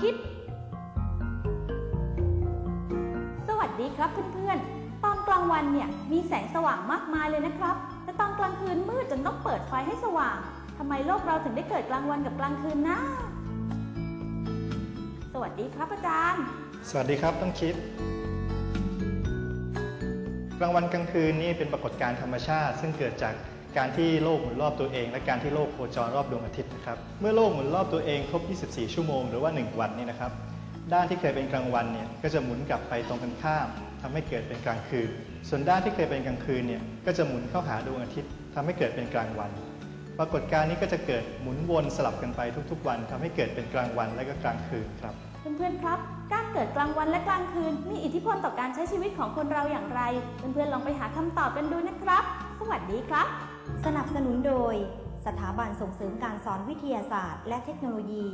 คิด สวัสดีครับเพื่อนๆ ตอนกลางวันเนี่ยมีแสงสว่างมากมายเลยนะครับ แต่ตอนกลางคืนมืดจนต้องเปิดไฟให้สว่าง ทำไมโลกเราถึงได้เกิดกลางวันกับกลางคืนนะ สวัสดีครับอาจารย์ สวัสดีครับต้องคิด กลางวันกลางคืนนี่เป็นปรากฏการณ์ธรรมชาติ ซึ่งเกิดจาก การที่โลกหมุนรอบตัวเอง และการที่โลกโคจรรอบดวงอาทิตย์นะครับ เมื่อโลกหมุนรอบตัวเองครบ 24 ชั่วโมงหรือว่า 1 วันนี่นะครับ ด้านที่เคยเป็นกลางวันเนี่ยก็จะหมุนกลับไปตรงกันข้ามทำให้เกิดเป็นกลางคืน ส่วนด้านที่เคยเป็นกลางคืนเนี่ยก็จะหมุนเข้าหาดวงอาทิตย์ทำให้เกิดเป็นกลางวัน ปรากฏการณ์นี้ก็จะเกิดหมุนวนสลับกันไปทุกๆ วันทำให้เกิดเป็นกลางวันและก็กลางคืนครับเพื่อนๆครับ การเกิดกลางวันและกลางคืน มีอิทธิพลต่อการใช้ชีวิตของคนเราอย่างไร เพื่อนๆลองไปหาคำตอบกันดูนะครับ สวัสดีครับ สนับสนุนโดย สถาบันส่งเสริมการสอนวิทยาศาสตร์ และเทคโนโลยี